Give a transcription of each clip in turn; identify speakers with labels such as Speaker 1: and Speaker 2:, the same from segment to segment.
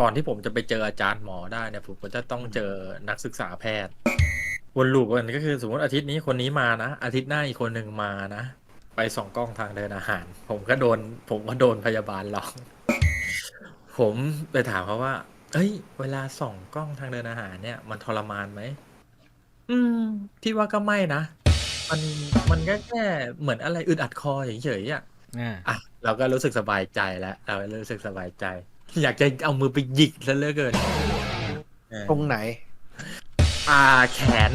Speaker 1: ก่อนที่ผมจะไปเจออาจารย์หมอได้เนี่ยผมก็จะต้องเจอนักศึกษาแพทย์ วนลูปกันก็คือสมมติอาทิตย์นี้คนนี้มานะ อาทิตย์หน้าอีกคนหนึ่งมานะ ไปส่องกล้องทางเดินอาหาร ผมก็โดน ผมก็โดนพยาบาลหลอกผมไปถามเขาว่า เอ้ย เวลาส่องกล้องทางเดินอาหารเนี่ย มันทรมานไหมอืมพี่ว่าก็ไม่นะมันมันก็แค่เหมือนอะไรอึดอัดคอเฉยๆอะ
Speaker 2: อ่า
Speaker 1: อะเราก็รู้สึกสบายใจแล้วเราก็รู้สึกสบายใจ อยากจะเอามือไปหยิกซะเหลือเกินเออ
Speaker 3: ตรงไหน
Speaker 1: อ่าแขน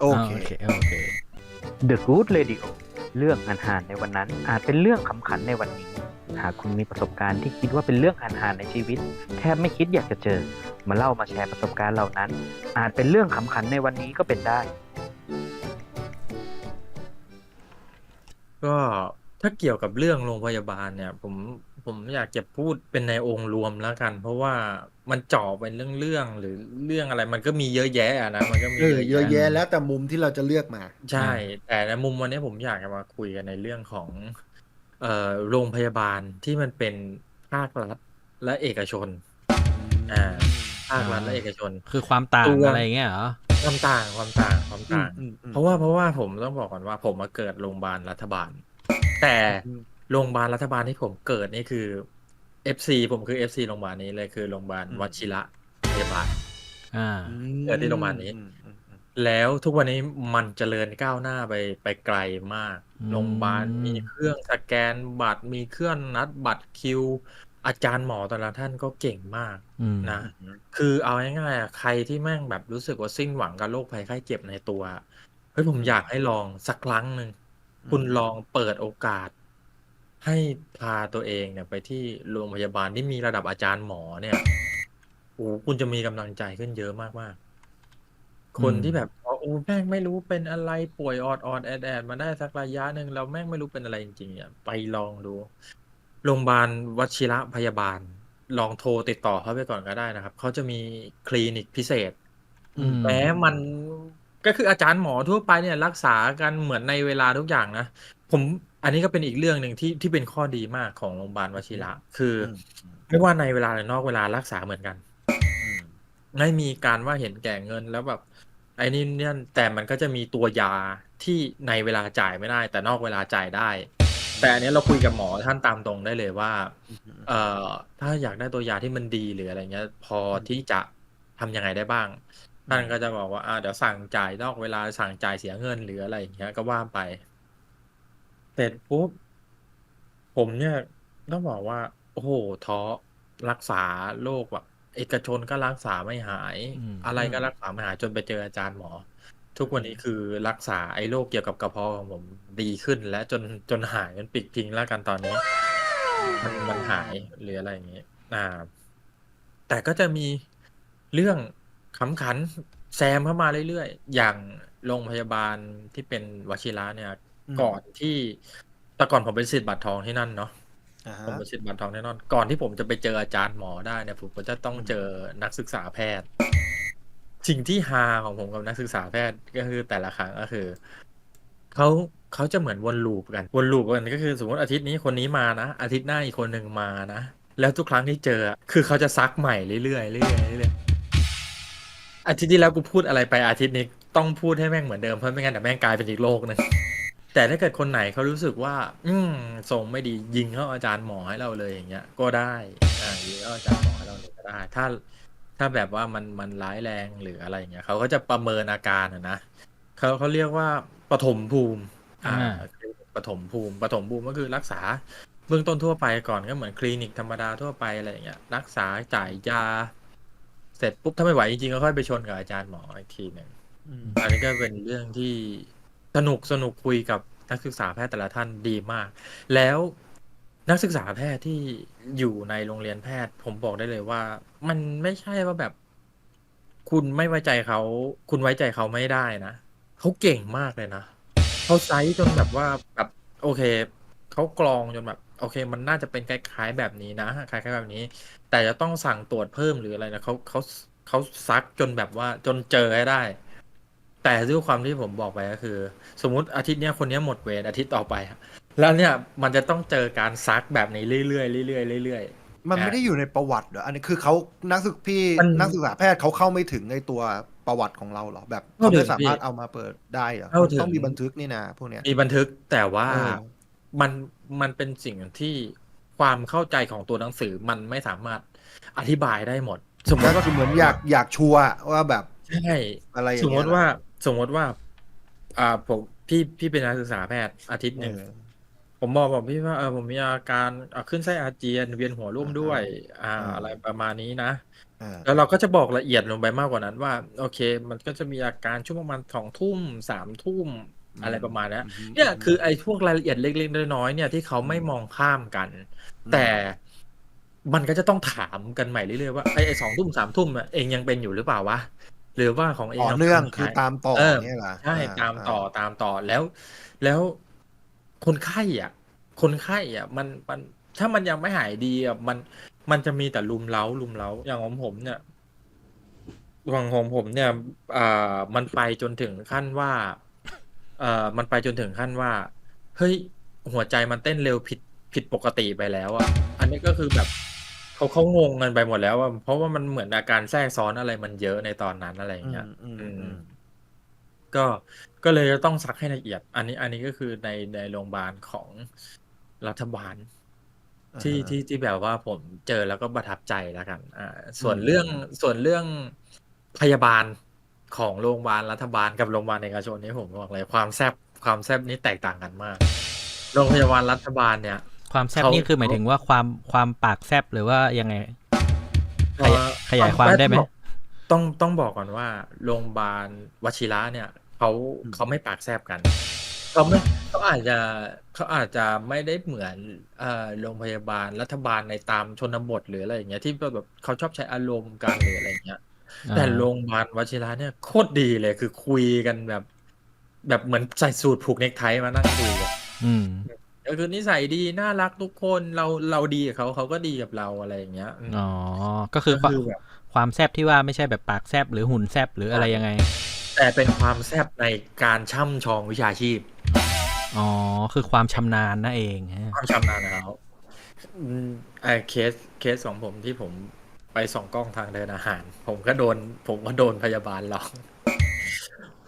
Speaker 3: โอเค
Speaker 2: โอเคโอเค
Speaker 4: The Good Radio เรื่องอาหารในวันนั้น อาจเป็นเรื่องขำขันในวันนี้ หากคุณมีประสบการณ์ที่คิดว่าเป็นเรื่องอาหารในชีวิต แทบไม่คิดอยากจะเจอ มาเล่ามาแชร์ประสบการณ์เหล่านั้น อาจเป็นเรื่องขำขันในวันนี้ก็เป็นได้
Speaker 1: ก็ถ้าเกี่ยวกับเรื่องโรงพยาบาลเนี่ย ผม ผมอยากจะพูดเป็นในองค์รวมแล้วกัน เพราะว่ามันเจาะเป็นเรื่องๆหรือเรื่องอะไร มันก็มีเยอะแยะอะนะมันก็มี
Speaker 3: เออเยอะแยะ
Speaker 1: แยะ
Speaker 3: แล้วแต่มุมที่เราจะเลือกมา
Speaker 1: ใช่ แต่ในมุมวันนี้ผมอยากจะมาคุยกันในเรื่องของ เอ่อโรงพยาบาลที่มันเป็นภาครัฐและเอกชนอ่าภาครัฐและเอกชน
Speaker 2: คือความต่าง
Speaker 1: ตัว
Speaker 2: อะไรอย่างเงี้ยเหรอ
Speaker 1: ความต่างความต่างความต่าง
Speaker 3: อืมอืม
Speaker 1: เพราะว่าเพราะว่าผมต้องบอกก่อนว่า ผมมาเกิดโรงพยาบาลรัฐบาล แต่
Speaker 3: อืม
Speaker 1: โรงพยาบาลรัฐบาลที่ผมเกิดนี่คือ FC ผมคือ FC โรงพยาบาลนี้เลยคือโรงพยาบาลวชิระพยาบาล
Speaker 2: อ่า
Speaker 1: เกิดที่โรงพยาบาลนี้
Speaker 3: อืมอืมอืม
Speaker 1: แล้วทุกวันนี้มันเจริญก้าวหน้าไปไปไกลมาก
Speaker 2: อืม
Speaker 1: โรงพยาบาลมีเครื่องสแกนบัตรมีเครื่องนัดบัตรคิว อาจารย์หมอแต่ละท่านก็เก่งมาก
Speaker 2: อืม
Speaker 1: นะ คือเอาง่ายๆอะใครที่แม่งแบบรู้สึกว่าสิ้นหวังกับโรคภัยไข้เจ็บในตัวเฮ้ยผมอยากให้ลองสักครั้งหนึ่งคุณลองเปิดโอกาส ให้พาตัวเองเนี่ยไปที่โรงพยาบาลที่มีระดับอาจารย์หมอเนี่ยโอ้คุณจะมีกำลังใจขึ้นเยอะมากๆคน
Speaker 2: อืม
Speaker 1: ที่แบบอ๋อโอ้แม่งไม่รู้เป็นอะไรป่วยออดออดแอดแอดมาได้สักระยะหนึ่งแล้วแม่งไม่รู้เป็นอะไรจริงๆเนี่ยไปลองดูโรงพยาบาลวชิระพยาบาล ลองโทรติดต่อเขาไปก่อนก็ได้นะครับเขาจะมีคลินิกพิเศษ
Speaker 2: อืม
Speaker 1: แม้มันก็คืออาจารย์หมอทั่วไปเนี่ย รักษากันเหมือนในเวลาทุกอย่างนะผม อันนี้ก็เป็นอีกเรื่องหนึ่งที่ที่เป็นข้อดีมากของโรงพยาบาลวชิระ คืออ
Speaker 3: ม
Speaker 1: ไม่ว่าในเวลาหรือนอกเวลารักษาเหมือนกัน
Speaker 3: อืม
Speaker 1: ไม่มีการว่าเห็นแก่เงินแล้วแบบไอ้นี่เนี่ยแต่มันก็จะมีตัวยาที่ในเวลาจ่ายไม่ได้ แต่นอกเวลาจ่ายได้ แต่อันนี้เราคุยกับหมอท่านตามตรงได้เลยว่า เอ่อถ้าอยากได้ตัวยาที่มันดีหรืออะไรเงี้ย พอที่จะทำยังไงได้บ้างท่านก็จะบอกว่าอ่าเดี๋ยวสั่งจ่ายนอกเวลาสั่งจ่ายเสียเงินหรืออะไรอย่างเงี้ยก็ว่าไป เสร็จปุ๊บ ผมเนี่ยต้องบอกว่า โอ้โหท้อรักษาโรคแบบเอกชนก็รักษาไม่หาย
Speaker 2: อืม
Speaker 1: อะไรก็รักษาไม่หายจนไปเจออาจารย์หมอ ทุกวันนี้คือรักษาไอ้โรคเกี่ยวกับกระเพาะของผมดีขึ้นและจนจนหายมันปิดพิงแล้วกันตอนนี้ มันมันหายหรืออะไรอย่างเงี้ยอ่า แต่ก็จะมีเรื่องขำขันแซมเข้ามาเรื่อยๆ อย่างโรงพยาบาลที่เป็นวชิระเนี่ย
Speaker 3: อืม
Speaker 1: ก่อนที่แต่ก่อนผมเป็นศิษย์บัตรทองที่นั่นเนาะ
Speaker 3: อ่า
Speaker 1: ผม
Speaker 3: ฮะ
Speaker 1: เป็นศิษย์บัตรทองแน่นอนก่อนที่ผมจะไปเจออาจารย์หมอได้เนี่ยผมก็จะต้องเจอนักศึกษาแพทย์ สิ่งที่ฮาของผมกับนักศึกษาแพทย์ก็คือแต่ละครั้งก็คือเขาเขาจะเหมือนวนลูปกันวนลูปกันก็คือสมมติอาทิตย์นี้คนนี้มานะอาทิตย์หน้าอีกคนหนึ่งมานะแล้วทุกครั้งที่เจออะคือเขาจะซักใหม่เรื่อยๆเรื่อยๆเรื่อยๆอาทิตย์ที่แล้วกูพูดอะไรไปอาทิตย์นี้ต้องพูดให้แม่งเหมือนเดิมเพราะไม่งั้นเดี๋ยวแม่งกลายเป็นอีกโลกหนึง แต่ถ้าเกิดคนไหนเขารู้สึกว่า อืมทรงไม่ดียิงเข้าอาจารย์หมอให้เราเลยอย่างเงี้ย ก็ได้อ่ายิงเข้าอาจารย์หมอให้เราเลยก็ได้ ถ้าถ้าแบบว่ามันมันร้ายแรงหรืออะไรอย่างเงี้ยเขาก็จะประเมินอาการอะนะเขาเขาเรียกว่าปฐมภูมิ อ่า
Speaker 2: อ่า
Speaker 1: คือปฐมภูมิปฐมภูมิก็คือรักษาเบื้องต้นทั่วไปก่อนก็เหมือนคลินิกธรรมดาทั่วไปอะไรอย่างเงี้ย รักษาจ่ายยา เสร็จปุ๊บถ้าไม่ไหวจริงๆก็ค่อยไปชนกับอาจารย์หมออีกทีหนึ่ง
Speaker 3: อืม
Speaker 1: อันนี้ก็เป็นเรื่องที่ สนุกสนุกคุยกับนักศึกษาแพทย์แต่ละท่านดีมาก แล้วนักศึกษาแพทย์ที่อยู่ในโรงเรียนแพทย์ ผมบอกได้เลยว่า มันไม่ใช่ว่าแบบ คุณไม่ไว้ใจเขา คุณไว้ใจเขาไม่ได้นะเขาเก่งมากเลยนะเขาไซส์จนแบบว่าแบบโอเคเขากรองจนแบบ โอเค มันน่าจะเป็นคล้ายๆแบบนี้นะคล้ายๆแบบนี้ แต่จะต้องสั่งตรวจเพิ่มหรืออะไรนะเขาเขาเขาซักจนแบบว่าจนเจอให้ได้ แต่ด้วยความที่ผมบอกไปก็คือ สมมุติอาทิตย์เนี้ยคนเนี้ยหมดเวรอาทิตย์ต่อไปอะแล้วเนี่ยมันจะต้องเจอการซักแบบนี้เรื่อยๆเรื่อยๆเรื่อย
Speaker 3: มันไม่ได้อยู่ในประวัติเหรออันนี้คือเขานักศึกพี่
Speaker 1: มัน
Speaker 3: นักศึกษาแพทย์เขาเข้าไม่ถึงในตัวประวัติของเราเหรอแบบ
Speaker 1: เข้า
Speaker 3: เขา
Speaker 1: ถึ
Speaker 3: ไม่
Speaker 1: ง
Speaker 3: สามารถ
Speaker 1: พี่
Speaker 3: เอามาเปิดได้เหรอ
Speaker 1: เข้าถึง
Speaker 3: ต้องมีบันทึกนี่นะพวกเนี้ย
Speaker 1: มีบันทึกแต่ว่า
Speaker 3: เออ
Speaker 1: มันมันเป็นสิ่งที่ความเข้าใจของตัวหนังสือมันไม่สามารถอธิบายได้หมด สมมติ
Speaker 3: ก็
Speaker 1: ว่า
Speaker 3: คือเหมือนอยากอยากชัวร์ว่าแบบ
Speaker 1: ใช่
Speaker 3: อะไรอย่า
Speaker 1: ส
Speaker 3: ง
Speaker 1: ม
Speaker 3: เงี้
Speaker 1: ม
Speaker 3: ย
Speaker 1: ติว่า สมมติว่า อ่าผมพี่พี่เป็นนักศึกษาแพทย์อาทิตย์ห
Speaker 3: เอ
Speaker 1: นึ่ง
Speaker 3: อ
Speaker 1: ผมบอกบอกพี่ว่าเออผมมีอาการอะขึ้นไส้อาเจียนเวียนหัวร่วมด้วย อ่า
Speaker 3: อ่า
Speaker 1: อะไรประมาณนี้นะ
Speaker 3: อ่า
Speaker 1: แล้วเราก็จะบอกละเอียดลงไปมากกว่านั้นว่า โอเค มันก็จะมีอาการช่วงประมาณสองทุ่มสามทุ่มอะไรประมาณเนี้ย
Speaker 3: อืม
Speaker 1: เนี่ยคือไอ้พวกรายละเอียดเล็กๆน้อยๆเนี่ยที่เขาไม่มองข้ามกัน
Speaker 3: อืม
Speaker 1: แต่มันก็จะต้องถามกันใหม่เรื่อยๆว่าไอ้ไอ้สองทุ่มสามทุ่มอะเองยังเป็นอยู่หรือเปล่าวะ หรือว่าของเอง
Speaker 3: ต่อเนื่อง
Speaker 1: ทำ
Speaker 3: คือ
Speaker 1: หาย
Speaker 3: ตามต่อ
Speaker 1: เออ
Speaker 3: เนี่ยเหรอ
Speaker 1: ใช่
Speaker 3: อ่
Speaker 1: ตามต่อตามต่อแล้ว แล้วคนไข้อะ คนไข้อะ มันมันถ้ามันยังไม่หายดีอะมันมันจะมีแต่ลุมเล้าลุมเล้าอย่างของผมเนี่ยของของผมเนี่ยอ่ามันไปจนถึงขั้นว่าเอ่อมันไปจนถึงขั้นว่า เฮ้ยหัวใจมันเต้นเร็วผิดผิดปกติไปแล้วอะ อันนี้ก็คือแบบ เขาเขางงกันไปหมดแล้วอะเพราะว่ามันเหมือนอาการแทรกซ้อนอะไรมันเยอะในตอนนั้นอะไรอย่างเงี้ย
Speaker 3: อืมอืม
Speaker 1: อื
Speaker 3: อื
Speaker 1: ม
Speaker 3: ม
Speaker 1: ก็ก็เลยจะต้องซักให้ละเอียด อันนี้อันนี้ก็คือในในโรงพยาบาลของรัฐบาล ที่
Speaker 3: อ่าฮะ
Speaker 1: ที่ที่แบบว่าผมเจอแล้วก็ประทับใจแล้วกัน อ่า ส่วน
Speaker 3: อืม
Speaker 1: เรื่องส่วนเรื่องพยาบาลของโรงพยาบาลรัฐบาลกับโรงพยาบาลเอกชนนี่ผมบอกเลยความแซบความแซบนี้แตกต่างกันมาก โรงพยาบาลรัฐบาลเนี่ย
Speaker 2: ความแซบ
Speaker 1: เขา
Speaker 2: นี่คือหมายถึงว่าความความปากแซบหรือว่ายังไงขยาย
Speaker 1: เอ่อ
Speaker 2: ขยายความได้ไหม
Speaker 1: ต้องต้องบอกก่อนว่าโรงพยาบาลวชิระเนี่ยเขาเขาไม่ปากแซบกันเขาไม่เขาอาจจะเขาอาจจะไม่ได้เหมือนเอ่อโรงพยาบาลรัฐบาลในตามชนบทหรืออะไรอย่างเงี้ยที่แบบเขาชอบใช้อารมณ์กันหรืออะไรอย่างเงี้ย แต่โรงพยาบาลวชิระเนี่ยโคตรดีเลยคือคุยกันแบบ แบบเหมือนใส่สูตรผูกเนคไทมานั่งคุยกัน
Speaker 2: อืม
Speaker 1: ก็คือนิสัยดีน่ารักทุกคนเราเราดีกับเขาเขาก็ดีกับเราอะไรอย่างเงี้ยอืม
Speaker 2: อ๋อก็คือความ
Speaker 1: คือแบบ
Speaker 2: ความแซบที่ว่าไม่ใช่แบบปากแซบหรือหุ่นแซบหรืออะไรยังไง
Speaker 1: แต่เป็นความแซบในการช่ำชองวิชาชีพ
Speaker 2: อ๋อคือความชำนาญนั่นเองฮะ
Speaker 1: ความชำนาญของเขาอืมไอ้เคสเคสของผมที่ผมไปส่องกล้องทางเดินอาหาร ผมก็โดน ผมก็โดนพยาบาลหลอก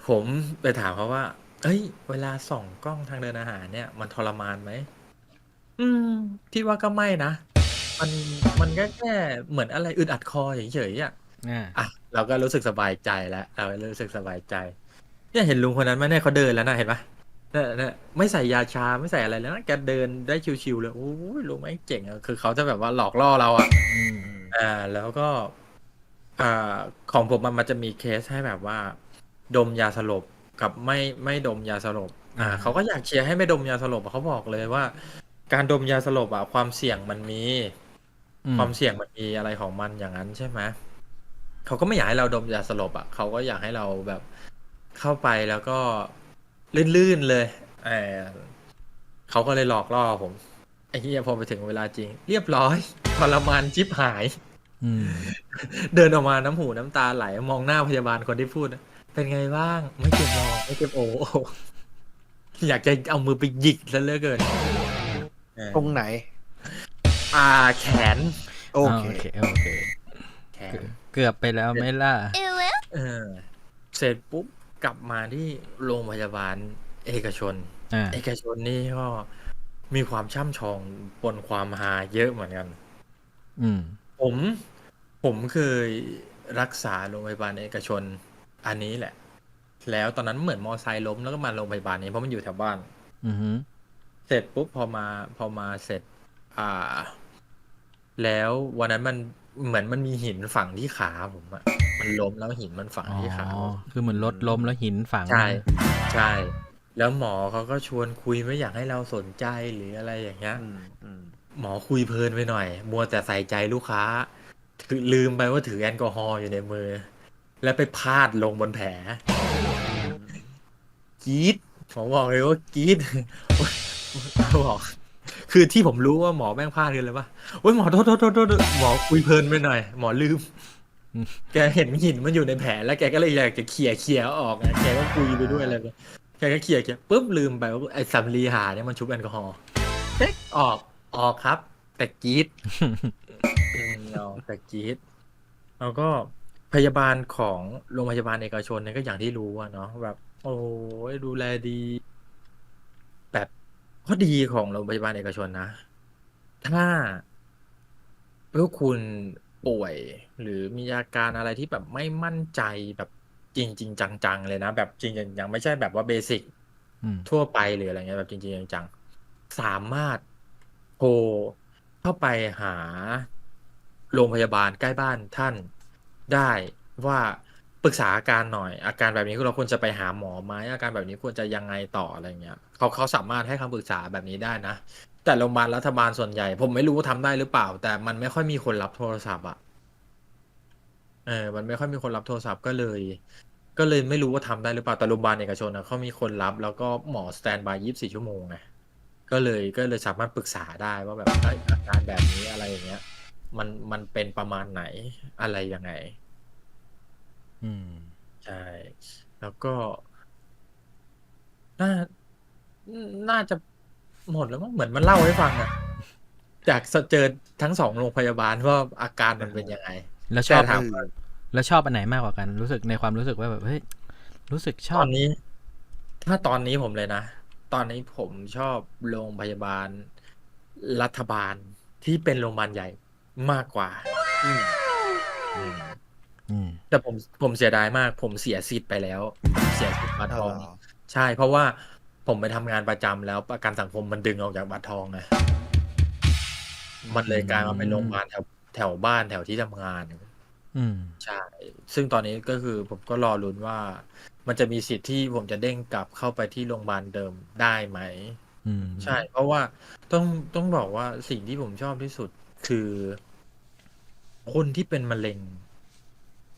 Speaker 1: ผมไปถามเขาว่า เอ้ย เวลาส่องกล้องทางเดินอาหารเนี่ย มันทรมานไหม อืมพี่ว่าก็ไม่นะ มันมันก็แค่เหมือนอะไรอึดอัดคอเฉยๆอะ
Speaker 2: อ่า
Speaker 1: อะเราก็รู้สึกสบายใจแล้วเราก็รู้สึกสบายใจเนี่ยเห็นลุงคนนั้นไหมเนี่ยเขาเดินแล้วนะเห็นปะเนี่ยเนี่ยไม่ใส่ยาชาไม่ใส่อะไรแล้วนะแกเดินได้ชิวๆเลยโอ้ยลุงไม่งเจ๋งอะคือเขาจะแบบว่าหลอกล่อเราอะ
Speaker 2: อืม
Speaker 1: อ่า แล้วก็ อ่าของผมมันมันจะมีเคสให้แบบว่า ดมยาสลบ กับไม่ไม่ดมยาสลบ อ่า เขาก็อยากเชียร์ให้ไม่ดมยาสลบอะเขาบอกเลยว่า การดมยาสลบอะความเสี่ยงมันมี
Speaker 2: อืม
Speaker 1: ความเสี่ยงมันมีอะไรของมันอย่างนั้นใช่ไหมเขาก็ไม่อยากให้เราดมยาสลบอะเขาก็อยากให้เราแบบเข้าไปแล้วก็ลื่นๆเลยเออเขาก็เลยหลอกล่อผมไอ้เหี้ยพอไปถึงเวลาจริง เรียบร้อยทรมานจิบหาย
Speaker 2: อืม
Speaker 1: เดินออกมาน้ำหูน้ำตาไหลมองหน้าพยาบาลคนที่พูด เป็นไงบ้าง ไม่เจ็บหรอกไม่เจ็บโอ้โหอยากจะเอามือไปหยิกซะเหลือเกินเออ
Speaker 3: ตรงไหน
Speaker 1: อ่าแขน
Speaker 3: โอเค
Speaker 2: โอเคโอเค
Speaker 1: แขน
Speaker 2: เกือบไปแล้วไหม่ล่ะ
Speaker 1: เออ เสร็จปุ๊บกลับมาที่โรงพยาบาลเอกชน
Speaker 2: อ่า
Speaker 1: เอกชนนี่ก็มีความช่ำชองปนความฮาเยอะเหมือนกัน
Speaker 2: อืม
Speaker 1: ผม ผมเคยรักษาโรงพยาบาลเอกชน อันนี้แหละ แล้วตอนนั้นเหมือนมอไซค์ล้มแล้วก็มาโรงพยาบาลนี้เพราะมันอยู่แถวบ้าน
Speaker 2: อือฮึ
Speaker 1: เสร็จปุ๊บพอมาพอมาเสร็จ อ่า แล้ววันนั้นมันเหมือนมันมีหินฝังที่ขาผมอะมันล้มแล้วหินมันฝัง
Speaker 2: อ๋อ
Speaker 1: ที่ขาผม
Speaker 2: คือเหมือนรถล้มแล้วหินฝัง
Speaker 1: ใช่ใช่ แล้วหมอเขาก็ชวนคุยไม่อยากให้เราสนใจหรืออะไรอย่างเงี้ย
Speaker 3: อืมอืม
Speaker 1: หมอคุยเพลินไปหน่อย มัวแต่ใส่ใจลูกค้าถือลืมไปว่าถือแอลกอฮอล์อยู่ในมือ แล้วไปพลาดลงบนแผลกรีดผมบอกเลยว่ากรีดบอกคือที่ผมรู้ว่าหมอแม่งพลาดคืออะไรปะโอ้ยหมอโทษโทษโทษโทษหมอคุยเพลินไปหน่อย หมอลืม
Speaker 2: อืม
Speaker 1: แกเห็นหินมันอยู่ในแผลแล้วแกก็เลยอยากจะเขี่ยเขี่ยออกไงแกก็คุยไปด้วยอะไรไปแกก็เขี่ยเขี่ยปุ๊บลืมไปว่าไอ้สำลีหาเนี่ยมันชุบแอลกอฮอล์เอ๊ะออกออกครับ แต่กรีดอืมเอาแต่กรีดแล้วก็ พยาบาลของโรงพยาบาลเอกชนเนี่ยก็อย่างที่รู้อะเนาะแบบ โอ้ยดูแลดี แบบข้อดีของโรงพยาบาลเอกชนนะ ถ้าพวกคุณป่วย หรือมีอาการอะไรที่แบบไม่มั่นใจแบบจริงจริงๆจังๆเลยนะ แบบจริงๆยังไม่ใช่แบบว่าเบสิก
Speaker 2: อืม
Speaker 1: ทั่วไปหรืออะไรเงี้ยแบบจริงๆจังๆสามารถโทรเข้าไปหาโรงพยาบาลใกล้บ้านท่าน ได้ว่าปรึกษาอาการหน่อย อาการแบบนี้เราควรจะไปหาหมอไหมอาการแบบนี้ควรจะยังไงต่ออะไรเงี้ยเขาเขาสามารถให้คำปรึกษาแบบนี้ได้นะ แต่โรงพยาบาลรัฐบาลส่วนใหญ่ ผมไม่รู้ว่าทำได้หรือเปล่า แต่มันไม่ค่อยมีคนรับโทรศัพท์อะเออมันไม่ค่อยมีคนรับโทรศัพท์ก็เลย ก็เลยไม่รู้ว่าทำได้หรือเปล่าแต่โรงพยาบาลเอกชนนะเขามีคนรับแล้วก็หมอสแตนบายยี่สิบสี่ชั่วโมงไงก็เลยก็เลยสามารถปรึกษาได้ว่าแบบอาการแบบนี้อะไรอย่างเงี้ย มันมันเป็นประมาณไหนอะไรยังไง
Speaker 2: อืม
Speaker 1: ใช่ แล้วก็ น่า น่าจะหมดแล้วมั้งเหมือนมันเล่าให้ฟังอะจากเจอทั้งสองโรงพยาบาลว่าอาการมันเป็นยังไง
Speaker 2: แล้วชอบ
Speaker 1: แต่ถาม
Speaker 3: เออ
Speaker 2: แล้วชอบอันไหนมากกว่ากัน รู้สึกในความรู้สึกว่าแบบเฮ้ยรู้สึกช
Speaker 1: ต
Speaker 2: อ
Speaker 1: อบนนี้ ถ้าตอนนี้ผมเลยนะ ตอนนี้ผมชอบโรงพยาบาลรัฐบาลที่เป็นโรงพยาบาลใหญ่ มากกว่า
Speaker 3: อืม
Speaker 2: อืม
Speaker 1: แต่ผมผมเสียดายมาก ผมเสียสิทธิ์ไปแล้ว เสียสิทธิ์บัตรทอง
Speaker 3: เอาเหรอ
Speaker 1: ใช่เพราะว่าผมไปทำงานประจำแล้วประกันสังคมมันดึงออกจากบัตรทองไงมันเลยกลายมาเป็นโรงพยาบาลแถวแถวบ้านแถวที่ทำงาน
Speaker 2: อืม
Speaker 1: ใช่ ซึ่งตอนนี้ก็คือผมก็รอลุ้นว่า มันจะมีสิทธิ์ที่ผมจะเด้งกลับเข้าไปที่โรงพยาบาลเดิมได้ไหม
Speaker 2: อืม
Speaker 1: ใช่ เพราะว่าต้องต้องบอกว่าสิ่งที่ผมชอบที่สุด คือคนที่เป็นมะเร็ง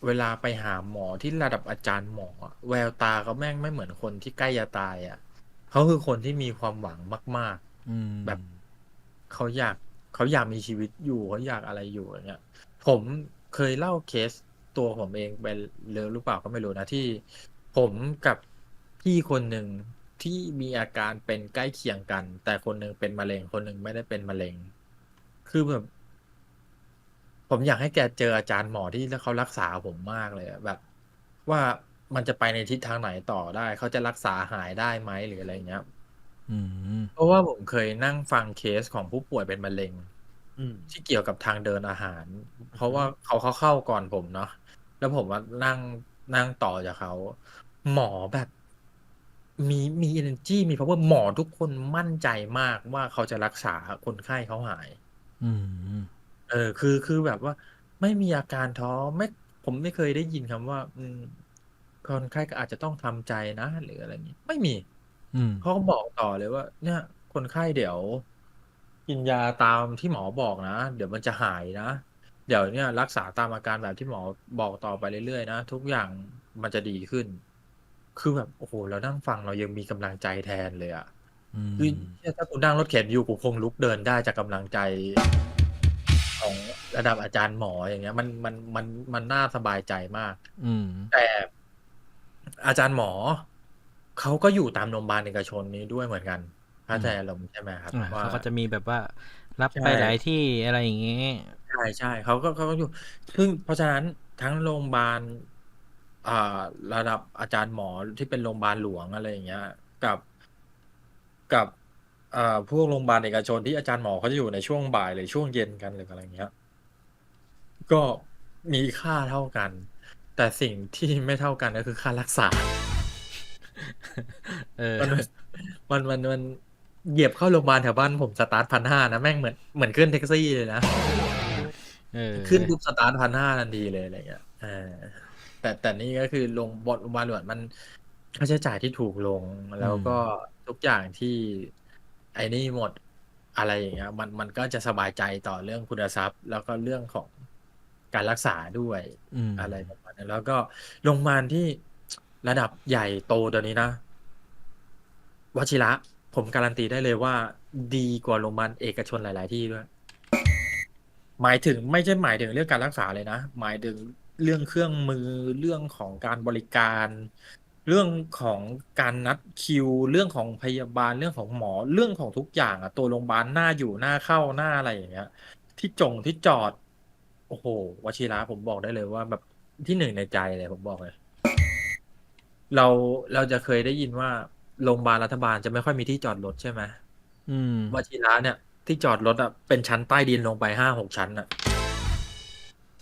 Speaker 1: เวลาไปหาหมอที่ระดับอาจารย์หมออะแววตาเขาแม่งไม่เหมือนคนที่ใกล้จะตายอะเขาคือคนที่มีความหวังมาก
Speaker 2: อืม
Speaker 1: แบบๆเขาอยากเขาอยากมีชีวิตอยู่เขาอยากอะไรอยู่อย่างเงี้ย ผมเคยเล่าเคสตัวผมเองไปเลยหรือเปล่าก็ไม่รู้นะที่ ผมกับพี่คนหนึ่งที่มีอาการเป็นใกล้เคียงกัน แต่คนหนึ่งเป็นมะเร็งคนหนึ่งไม่ได้เป็นมะเร็ง คือแบบ ผมอยากให้แกเจออาจารย์หมอที่เขารักษาผมมากเลยอะแบบ ว่ามันจะไปในทิศทางไหนต่อได้ เขาจะรักษาหายได้ไหมหรืออะไรเงี้ย
Speaker 2: อืม
Speaker 1: เพราะว่าผมเคยนั่งฟังเคสของผู้ป่วยเป็นมะเร็ง
Speaker 3: อืม
Speaker 1: ที่เกี่ยวกับทางเดินอาหาร เพราะว่าเขาเขาเข้าก่อนผมเนาะแล้วผมว่านั่งนั่งต่อจากเขาหมอแบบ มีมี energy มี power หมอทุกคนมั่นใจมากว่าเขาจะรักษาคนไข้เขาหาย
Speaker 2: อืม
Speaker 1: เออ คือ คือแบบว่าไม่มีอาการท้อ ไม่ ผมไม่เคยได้ยินคำว่า อืม คนไข้ก็อาจจะต้องทำใจนะ หรืออะไรอย่างนี้ ไม่มี
Speaker 2: อืม
Speaker 1: เขาก็บอกต่อเลยว่า เนี่ย คนไข้เดี๋ยว กินยาตามที่หมอบอกนะ เดี๋ยวมันจะหายนะ เดี๋ยวเนี่ย รักษาตามอาการแบบที่หมอบอกต่อไปเรื่อยๆนะ ทุกอย่างมันจะดีขึ้น คือแบบ โอ้โห เรานั่งฟังเรายังมีกำลังใจแทนเลยอะ
Speaker 2: อืม
Speaker 1: คือเนี่ยถ้ากูนั่งรถเข็นอยู่กูคงลุกเดินได้จากกำลังใจของ ระดับอาจารย์หมออย่างเงี้ย มันมันมันมันน่าสบายใจมาก
Speaker 2: อืม
Speaker 1: แต่อาจารย์หมอเขาก็อยู่ตามโรงพยาบาลเอกชนนี้ด้วยเหมือนกันเข้าใจอารมณ์ใช่ไหมครับ
Speaker 2: อ่า
Speaker 1: ว่า
Speaker 2: เขาก็จะมีแบบว่ารับ
Speaker 1: ใช่
Speaker 2: ไปหลายที่อะไรอย่างเงี้ย
Speaker 1: ใช่ใช่เขาก็เขาก็อยู่ ซึ่งเพราะฉะนั้นทั้งโรงพยาบาลอ่าระดับอาจารย์หมอที่เป็นโรงพยาบาลหลวงอะไรอย่างเงี้ย กับกับอ่าพวกโรงพยาบาลเอกชนที่อาจารย์หมอเขาจะอยู่ในช่วงบ่ายหรือช่วงเย็นกันหรืออะไรอย่างเงี้ย ก็มีค่าเท่ากัน แต่สิ่งที่ไม่เท่ากันก็คือค่ารักษา
Speaker 2: เออ
Speaker 1: มันมันมันมันเหยียบเข้าโรงพยาบาลแถวบ้านผมสตาร์ทพันห้านะ แม่งเหมือนเหมือนขึ้นแท็กซี่เลยนะ
Speaker 2: เออ
Speaker 1: ขึ้นปุ๊บสตาร์ทพันห้าทันทีเลยอะไรเงี้ยเออแต่แต่นี่ก็คือลงบทโรงพยาบาลหลวงมันค่าใช้จ่ายที่ถูกลง แล้วก็ทุกอย่างที่ ไอ้นี่หมดอะไรอย่างเงี้ยมันมันก็จะสบายใจต่อเรื่องคุณทรัพย์ แล้วก็เรื่องของ การรักษาด้วย
Speaker 2: อืม
Speaker 1: อะไรประมาณนั้นแล้วก็โรงพยาบาลที่ระดับใหญ่โตตัวนี้นะวชิระผมการันตีได้เลยว่า ดีกว่าโรงพยาบาลเอกชนหลาย ๆ ที่ด้วย หมายถึงไม่ใช่หมายถึงเรื่องการรักษาเลยนะหมายถึงเรื่องเครื่องมือเรื่องของการบริการ เรื่องของการนัดคิว เรื่องของพยาบาลเรื่องของหมอเรื่องของทุกอย่างอะตัวโรงพยาบาลหน้าอยู่หน้าเข้าหน้าอะไรอย่างเงี้ย ที่จงที่จอด โอ้โหวชิระผมบอกได้เลยว่าแบบที่หนึ่งในใจเลยผมบอกเลย เราเราจะเคยได้ยินว่าโรงพยาบาลรัฐบาลจะไม่ค่อยมีที่จอดรถใช่ไหม
Speaker 2: อืม
Speaker 1: วชิระเนี่ย ที่จอดรถอะเป็นชั้นใต้ดินลงไปห้าหกชั้นอะ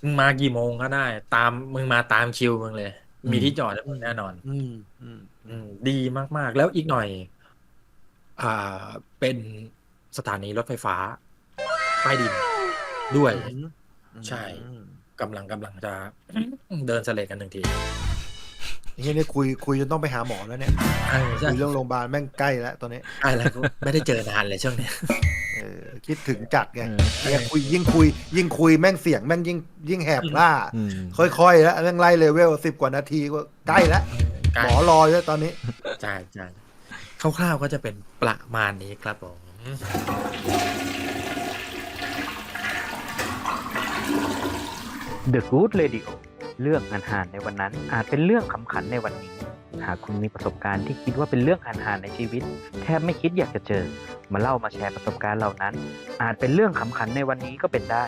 Speaker 1: มึงมากี่โมงก็ได้ ตามมึงมาตามคิวมึงเลย
Speaker 2: อืม
Speaker 1: มีที่จอดให้มึงแน่นอน
Speaker 3: อืมอืม
Speaker 1: อืมดีมากๆ แล้วอีกหน่อย อ่าเป็นสถานีรถไฟฟ้าใต้ดินด้วย ใช่กำลังกำลังจะเดินเสลดกันหนึ่งที
Speaker 3: อย่างนี้เนี่ยคุยคุยจนต้องไปหาหมอแล้วเนี่ย
Speaker 1: เออใช่
Speaker 3: คุยเรื่องโรงพยาบาลแม่งใกล้แล้วตอนนี้
Speaker 1: ใช่แล้วก็ไม่ได้เจอนานเลยช่วงเนี้ย
Speaker 3: เออคิดถึงจัดไง
Speaker 2: เออ
Speaker 3: เนี่ยคุยยิ่งคุย ยิ่งคุยแม่งเสียงแม่งยิ่งยิ่งแหบพร่า
Speaker 2: อืม
Speaker 3: ค่อยๆแล้วแม่งไล่เลเวลสิบกว่านาทีก็ใกล้แล้ว
Speaker 1: ใกล้
Speaker 3: หมอรออยู่แล้วตอนนี้
Speaker 1: ใช่ใช่คร่าวๆก็จะเป็นประมาณนี้ครับผม
Speaker 4: The Good Radio เรื่องอันหารในวันนั้น อาจเป็นเรื่องขำขันในวันนี้ หากคุณมีประสบการณ์ที่คิดว่าเป็นเรื่องอันหารในชีวิต แทบไม่คิดอยากจะเจอ มาเล่ามาแชร์ประสบการณ์เหล่านั้น อาจเป็นเรื่องขำขันในวันนี้ก็เป็นได้